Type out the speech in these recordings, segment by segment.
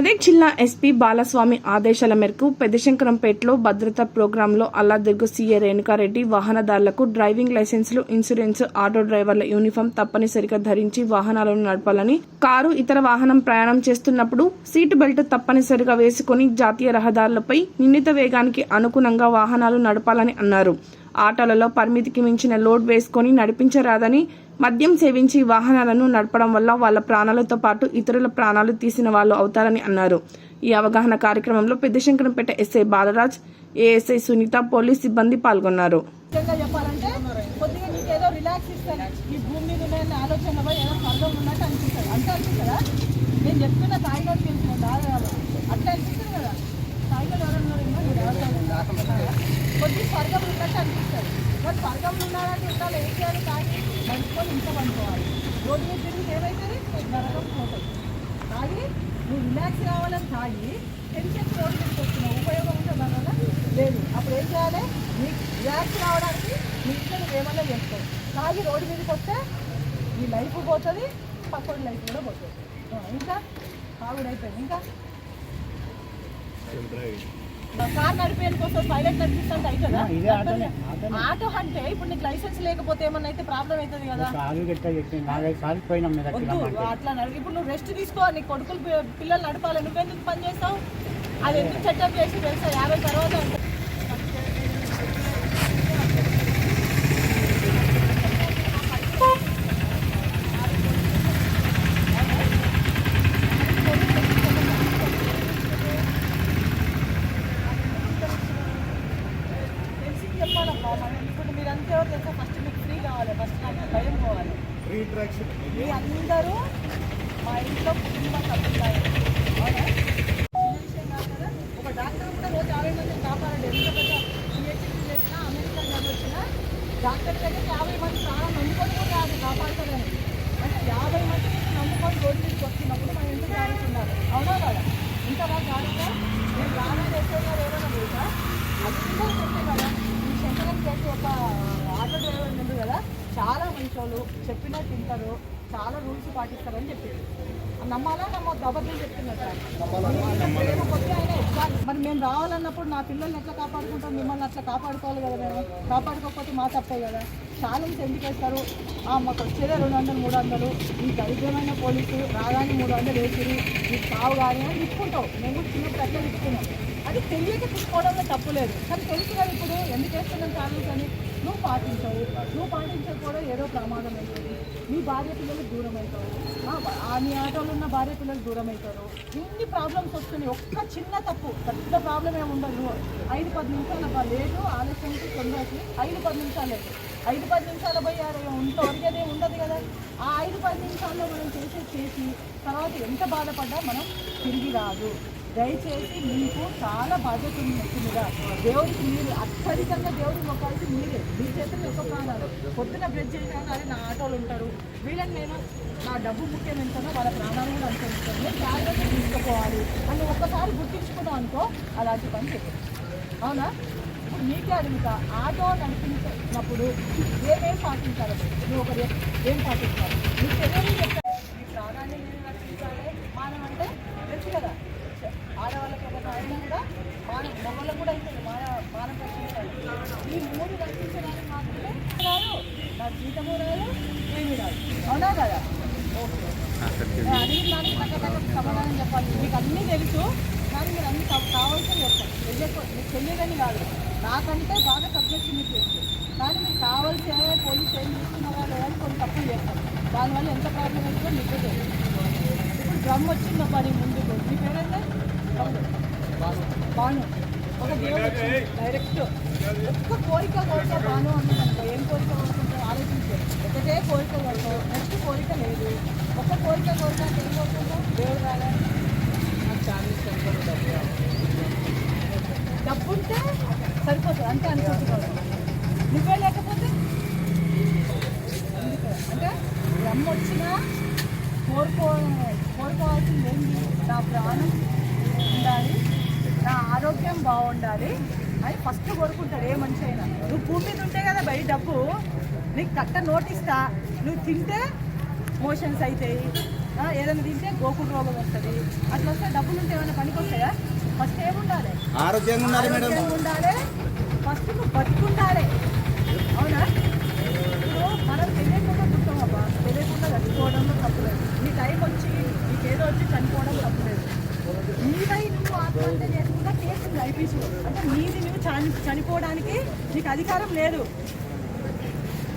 మెదక్ జిల్లా ఎస్పీ బాలస్వామి ఆదేశాల మేరకు పెద్దశంకరంపేటలో భద్రతా ప్రోగ్రాంలో అల్లాదిర్గు సీఏ రేణుకారెడ్డి వాహనదారులకు డ్రైవింగ్ లైసెన్సులు ఇన్సూరెన్స్ ఆటో డ్రైవర్ల యూనిఫామ్ తప్పనిసరిగా ధరించి వాహనాలను నడపాలని కారు ఇతర వాహనం ప్రయాణం చేస్తున్నప్పుడు సీటు బెల్ట్ తప్పనిసరిగా వేసుకుని జాతీయ రహదారులపై నిర్ణీత వేగానికి అనుగుణంగా వాహనాలు నడపాలని అన్నారు. ఆటోలలో పరిమితికి మించిన లోడ్ వేసుకొని నడిపించరాదని మద్యం సేవించి వాహనాలను నడపడం వల్ల వాళ్ళ ప్రాణాలతో పాటు ఇతరుల ప్రాణాలు తీసిన వాళ్ళు అవుతారని అన్నారు. ఈ అవగాహన కార్యక్రమంలో Peddashankarampet SI Balraj ASI Sunitha police సిబ్బంది పాల్గొన్నారు. ముఖ్యంగా చెప్పాలంటే కొద్దిగా నీకు ఏదో రిలాక్స్ ఇస్తాను ఈ భూమి మీద ఉన్న ఆలోచన పోయి ఏదో స్వర్గం ఉన్నట్టు అనిపిస్తుంది అంతే అనిపిస్తుందా నేను చెప్తున్న తాయిలోకి తెలిసిన దాదాపు అట్లా అనిపిస్తుంది కదా తాయిలో ఎవరన్నా ఉన్నా మీరు ఎవరు కొద్ది స్వర్గం ఉన్నట్టు అనిపిస్తుంది మరి స్వర్గంలో ఉన్నాడంటే ఉండాలి ఏం చేయాలి తాగి నడుచుకొని ఇంట్లో పండుకోవాలి రోడ్డు మీద తిరిగి ఏమవుతుంది నరకం పోతుంది తాగి నువ్వు రిలాక్స్ కావాలని తాగి టెన్షన్ రోడ్డు మీదకి ఉపయోగం ఉంటే దానివల్ల లేదు. అప్పుడు ఏం చేయాలి? మీకు రిలాక్స్ రావడానికి మీ ఇంట్లో ఏమన్నా చేసుకోవు తాగి రోడ్డు మీదకి వస్తే ఈ లైఫ్ పోతుంది పక్కన లైఫ్ కూడా పోతుంది. ఇంకా? తాగుడు అయిపోయింది. ఇంకా? కార్ నడిపేయడం కోసం పైలట్ నడిపిస్తుంటే అవుతుందా ఆటో అంటే ఇప్పుడు నీకు లైసెన్స్ లేకపోతే ఏమన్నా అయితే ప్రాబ్లం అవుతుంది కదా? అట్లా ఇప్పుడు నువ్వు రెస్ట్ తీసుకో నీ కొడుకులు పిల్లలు నడపాలి నువ్వెందుకు పని చేస్తావు? అది ఎందుకు సెటప్ చేసి తెలుసా? యాభై తర్వాత అంటే తెలిసి చెప్పాలమ్మా మనం ఇప్పుడు మీరు అంతే ఎవరు తెలుసా? ఫస్ట్ మీకు ఫ్రీ కావాలి. ఫస్ట్ నాకు భయం పోవాలి. మీ అందరూ మా ఇంట్లో కుటుంబ సభ్యులు అవునా? విషయం కాదు కదా. ఒక డాక్టర్ కూడా రోజు యాభై మందిని కాపాడండి. ఎంత పెద్ద పిహెచ్డీ చేసినా అమెరికా చదివచ్చినా డాక్టర్ దగ్గర యాభై మంది ప్రాణం నమ్ముకొని కూడా అది కాపాడుతారని. అంటే యాభై మంది నమ్ముకొని రోజు నుంచి వస్తున్నప్పుడు మనం జాగ్రత్త ఉండాలి అవునా కదా? ఇంత బాగా జాగ్రత్త నేను రానా చేసే గారు ఏమైనా తెలుసా? అందరూ చెప్పే కదా. ఈ శంకరం ఒక ఆటో డ్రైవర్ ఉంది కదా చాలా మంచోళ్ళు చెప్పినట్టు తింటారు చాలా రూల్స్ పాటిస్తారని చెప్పారు నమ్మాలా? నమ్మొద్దు అబద్ధం చెప్తున్నారు మరి మేము రావాలన్నప్పుడు నా పిల్లల్ని ఎట్లా కాపాడుకుంటాం మిమ్మల్ని అట్లా కాపాడుకోవాలి కదా మేము కాపాడుకోకపోతే మా తప్పే కదా ఛాలెంజ్ ఎందుకు వేస్తారు? ఆ, మాకు వచ్చేదే రెండు వందలు మూడు వందలు. ఈ దరిద్రమైన పోలీసు రాగానే మూడు వందలు వేసిరు. నీకు కావు కానీ అని తిప్పుకుంటావు మేము కూడా చిన్నప్పుడు అట్లా అది తెలియక తీసుకోవడంలో తప్పు లేదు. కానీ తెలుసు కదా ఇప్పుడు ఎందుకు వేస్తున్నాం ఛాలెంజ్ అని? నువ్వు పాటించవు. నువ్వు పాటించకపోవడం ఏదో ప్రమాదం అవుతుంది నీ భార్య పిల్లలు దూరం అవుతావు ఆ, నీ ఆటోలో ఉన్న భార్య పిల్లలు దూరం అవుతారు ఇన్ని ప్రాబ్లమ్స్ వస్తున్నాయి. ఒక్క చిన్న తప్పు పెద్ద ప్రాబ్లం ఏమి ఉండదు. ఐదు పది నిమిషాలు అబ్బా లేటు ఆలస్యంకి తొందరకి ఐదు పది నిమిషాలు లేదు. ఐదు పది నిమిషాలు పోయి ఆడ ఇంట్లో అడిగేదే ఉండదు కదా. ఆ ఐదు పది నిమిషాల్లో మనం చేసే చేసి తర్వాత ఎంత బాధపడ్డా మనం తిరిగి రాదు. దయచేసి మీకు చాలా బాధ్యత ఉంది నెత్తి దేవుడికి మీరు అత్యధికంగా దేవుడికి మొక్కాల్సి మీరే. మీ చేతులు ఎక్కువ ప్రాణాలు. పొద్దున బ్రెడ్ చేశాను అదే నా ఆటోలు ఉంటారు. వీళ్ళని నేను నా డబ్బు ముఖ్యం ఎంతనో వాళ్ళ ప్రాణాలు కూడా అనుసరిస్తాను ఉంటాను జాగ్రత్త తీసుకుపోవాలి. అని ఒక్కసారి గుర్తించుకున్నాం అనుకో అలాంటి పని చెప్పండి అవునా? మీకే అడుగుతా. ఆటో నడిపించినప్పుడు ఏమేం పాటించాలి? నువ్వు ఒకరు ఏం పాటించాలి? నీకు తెలియదు చెప్తాను మీ ప్రాణాన్ని నేను రక్షించాలి మానం అంటే తెలుసు కదా. ఆడవాళ్ళకి ఒక అయినా కూడా మానం మగవాళ్ళకు కూడా అవుతుంది మాన మానం రక్షించాలి ఈ మూడు రక్షించడానికి మాత్రమే రాదు నా జీతము రాదు ఏమీ రాదు. అవునా కదా? ఓకే. నేను అడిగిన దానికి తగ్గ సమాధానం చెప్పాలి. మీకు అన్నీ తెలుసు. కానీ మీరు అన్ని కావాల్సిన చెప్తారు తెలియక మీకు తెలియదని కాదు. నాకంటే బాగా సబ్జెక్ట్ మీకు తెలుసు కానీ మీకు కావాల్సిన పోలీస్ ఏం చేస్తున్నారా లేదని కొన్ని తప్పులు చేస్తారు. దానివల్ల ఎంత ప్రాబ్లం అవుతుందో మీకు తెలుసు ఇప్పుడు డ్రమ్ వచ్చిందో పని ముందుకు. మీ పేరంటే? బాను ఒక దేవుడు డైరెక్ట్ ఒక్క కోరిక కోరిక బాను అన్నదనుకో ఏం కోరిక కోరుకుంటో ఆలోచించే. ఒకటే కోరిక కోరుకో. నెక్స్ట్ కోరిక లేదు. ఒక్క కోరిక కోరిక ఏం కోరుకుంటో దేవుడు రాగా డబ్బు ఉంటే సరిపోతుంది అంతే అనుకుంటున్నాడు నువ్వే లేకపోతే. అంటే రమ్మ వచ్చినా కోరుకో కోరుకోవాల్సింది ఏంటి నా ప్రాణం ఉండాలి నా ఆరోగ్యం బాగుండాలి అని ఫస్ట్ కోరుకుంటాడు ఏ మనిషి అయినా. నువ్వు భూమి మీద ఉంటే కదా బయట డబ్బు నీకు కట్ట నోటిస్తా. నువ్వు తింటే మోషన్స్ అవుతాయి ఏదైనా తింటే గోకుడు రోగం వస్తుంది. అట్లా వస్తే డబ్బులు ఉంటే ఏమైనా పనికి వస్తాయా? ఫస్ట్ ఏముండాలి? ఆరోగ్యంగా ఉండాలి. ఫస్ట్ నువ్వు బతుకుండాలే అవునా? ఇప్పుడు మనం తెలియకుండా చూస్తాం అబ్బా తెలియకుండా చచ్చిపోవడంలో తప్పులేదు నీ టైం వచ్చి నీకేదో వచ్చి చనిపోవడం తప్పులేదు నీదై నువ్వు ఆత్మహత్య చేయకుండా కేసు లైఫ్ ఐపీసీ అంటే నీది నువ్వు చని చనిపోవడానికి నీకు అధికారం లేదు.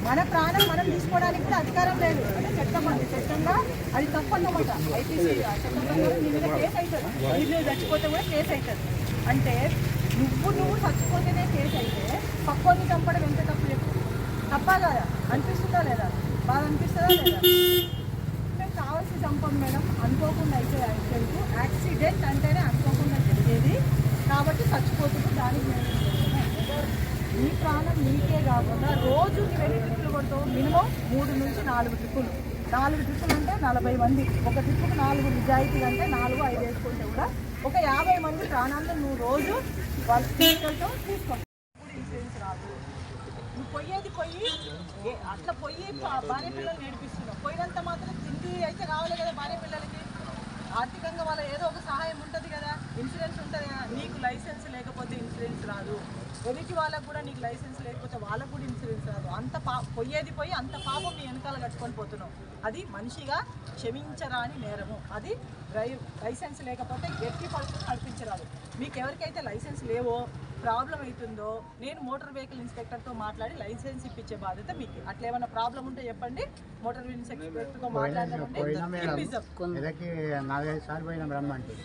మన ప్రాణం మనం తీసుకోవడానికి కూడా అధికారం లేదు. అంటే చట్టం అండి చట్టంగా అది తప్పన్నమాట. ఐపీసీ చట్టం ప్రకారం నీ మీద కేసు అవుతుంది. మీరు చచ్చిపోతే కూడా కేసు అవుతుంది. అంటే నువ్వు నువ్వు చచ్చిపోతేనే కేసు అయితే పక్కోని చంపడం ఎంత తప్పు చెప్పు. తప్పా కదా? అనిపిస్తుందా లేదా? బాగా అనిపిస్తుందా లేదా? మేము కావాల్సి చంపం మేడం అనుకోకుండా అయితే యాక్సిడెంట్ యాక్సిడెంట్ అంటేనే అనుకోకుండా జరిగేది. కాబట్టి చచ్చిపోతుంది దానికి మేము నీ ప్రాణం నీకే కాకుండా రోజు నువ్వు ఎన్ని ట్రిప్పులు కొడతావు మినిమం మూడు నుంచి నాలుగు ట్రిప్పులు. నాలుగు ట్రిప్పులు అంటే నలభై మంది. ఒక ట్రిప్పుకు నాలుగు నిజాయితీ అంటే నాలుగు ఐదు వేసుకుంటే కూడా ఒక యాభై మంది ప్రాణాలను నువ్వు రోజు వాళ్ళు తీసుకెళ్తావు తీసుకుంటావు ఇన్సూరెన్స్ రాదు. నువ్వు పొయ్యేది పొయ్యి అట్లా పొయ్యి భార్య పిల్లలు నేర్పిస్తున్నావు పోయినంత మాత్రం తిండి అయితే కావాలి కదా భార్య పిల్లలకి. ఆర్థికంగా వాళ్ళ ఏదో ఒక సహాయం ఉంటుంది కదా. ఇన్సూరెన్స్ ఉంటుంది కదా. నీకు లైసెన్స్ లేకపోతే ఇన్సూరెన్స్ రాదు. ఎదుటి వాళ్ళకు కూడా నీకు లైసెన్స్ లేకపోతే వాళ్ళకు కూడా ఇన్సూరెన్స్ రాదు అంత పా పోయేది పోయి అంత పాపం నీ వెనకాల కట్టుకొని పోతున్నావు. అది మనిషిగా క్షమించరాని నేరము. అది డ్రైవ్ లైసెన్స్ లేకపోతే ఎట్టి పరిస్థితులు నడిపించరాదు. మీకు ఎవరికైతే లైసెన్స్ లేవో ప్రాబ్లం అవుతుందో నేను మోటార్ వెహికల్ ఇన్స్పెక్టర్తో మాట్లాడి లైసెన్స్ ఇప్పించే బాధ్యత మీకు. అట్లా ఏమైనా ప్రాబ్లం ఉంటే చెప్పండి. మోటార్ వెహికల్ ఇన్స్పెక్టర్తో మాట్లాడదామంటే సార్లు పోయినాం రమ్మంటే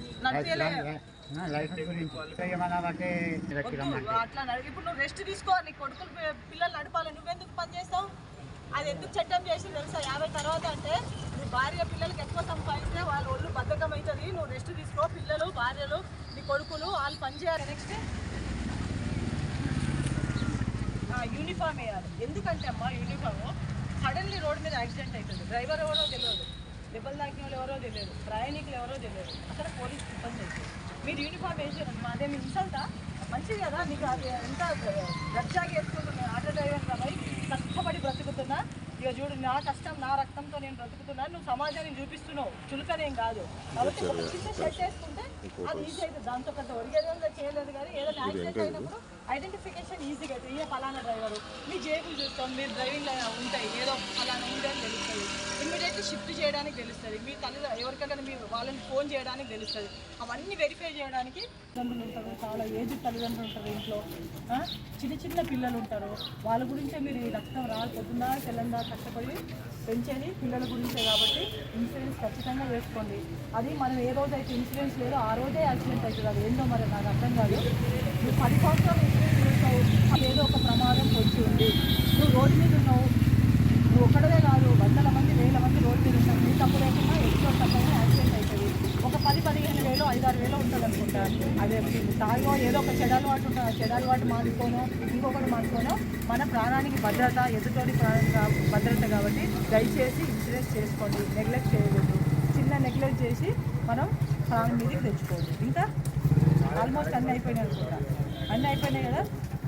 ఇప్పుడు నువ్వు రెస్ట్ తీసుకో నీ కొడుకులు పిల్లలు నడపాలి నువ్వెందుకు పని చేస్తావు? అది ఎందుకు చట్టం చేసి తెలుసా? యాభై తర్వాత అంటే నీ భార్య పిల్లలకి ఎక్కువ సంపాదిస్తే వాళ్ళ ఒళ్ళు బద్ధకం అవుతుంది నువ్వు రెస్ట్ తీసుకో పిల్లలు భార్యలు నీ కొడుకులు వాళ్ళు పని చేయాలి. నెక్స్ట్ యూనిఫామ్ వేయాలి. ఎందుకంటే అమ్మా యూనిఫామ్ సడన్లీ రోడ్ మీద యాక్సిడెంట్ అవుతుంది డ్రైవర్ ఎవరో తెలియదు. దెబ్బలు తాకిన వాళ్ళు ఎవరో తెలియదు. ప్రయాణికులు ఎవరో తెలియదు. అక్కడ పోలీస్ ఇబ్బంది అవుతుంది మీరు యూనిఫామ్ వేసారు. అదేమి ఇన్సల్టా మంచిది కదా నీకు అది ఎంత రచ్చాగా వేసుకుంటున్నారు ఆటో డ్రైవర్ కాబట్టి కష్టపడి బ్రతుకుతున్నా. ఇక చూడు నా కష్టం నా రక్తంతో నేను బ్రతుకుతున్నా నువ్వు సమాజానికి చూపిస్తున్నావు. చులకనేం కాదు. కాబట్టి ఒక చిన్న వేసుకుంటే అది ఈజీ అవుతుంది దాంతో పెద్ద ఒరిగేది చేయలేదు కానీ ఏదైనా యాక్సిడెంట్ అయినప్పుడు ఐడెంటిఫికేషన్ ఈజీగా అవుతుంది. ఈయన ఫలానా డ్రైవరు మీ జేబులు చూస్తాం మీరు డ్రైవింగ్ ఉంటాయి. ఏదో ఫలానా అని తెలుస్తుంది. ఇమ్మీడియట్లీ షిఫ్ట్ చేయడానికి తెలుస్తుంది. మీ తల్లి ఎవరికైనా మీ వాళ్ళని ఫోన్ చేయడానికి తెలుస్తుంది. అవన్నీ వెరిఫై చేయడానికి తల్లిదండ్రులు ఉంటారు. చాలా ఏజ్ తల్లిదండ్రులు ఉంటారు ఇంట్లో? చిన్న చిన్న పిల్లలు ఉంటారు. వాళ్ళ గురించే మీరు ఈ రక్తం రా పొద్దున్నా తెల్లందా కష్టపడి పెంచేది పిల్లల గురించే కాబట్టి ఇన్సూరెన్స్ ఖచ్చితంగా వేసుకోండి. అది మనం ఏ రోజు అయితే ఇన్సూరెన్స్ లేదో ఆ రోజే యాక్సిడెంట్ అవుతుంది. అది ఏందో మరి నాకు అర్థం కాదు. నువ్వు పది సంవత్సరాలు ఇన్సూరెన్స్ చేస్తావు ఏదో ఒక ప్రమాదం వచ్చి ఉంది. నువ్వు రోడ్డు మీద ఉన్నావు. నువ్వు ఒక్కడవే కాదు వందల మంది వేల మంది రోడ్డు మీద ఉన్నావు. నీ తప్పు లేకుండా ఎక్కువ తప్పకుండా యాక్సిడెంట్ పది పదిహేను వేలు ఐదారు వేలు ఉంటుంది అనుకుంటా అదే తాగో ఏదో ఒక చెడు అలవాటు ఉంటుంది ఆ అలవాటు ఇంకొకటి మానుకోనో మన ప్రాణానికి భద్రత ఎదుటోడి ప్రాణం భద్రత కాబట్టి దయచేసి ఇన్సూరెన్స్ చేసుకోండి నెగ్లెక్ట్ చేయకూడదు చిన్న నెగ్లెక్ట్ చేసి మనం ప్రాణం మీదకి తెచ్చుకోవద్దు. ఇంకా ఆల్మోస్ట్ అన్నీ అయిపోయినాయి అనుకుంటా. అన్నీ అయిపోయినాయి కదా?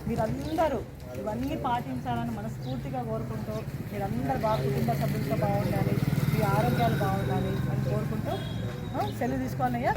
మీరందరూ ఇవన్నీ పాటించాలని మనస్ఫూర్తిగా కోరుకుంటూ మీరందరూ బాగా కుటుంబ సభ్యులతో బాగుండాలి మీ ఆరోగ్యాలు బాగుండాలి అని కోరుకుంటూ సెలవు తీసుకోవాలయ్యా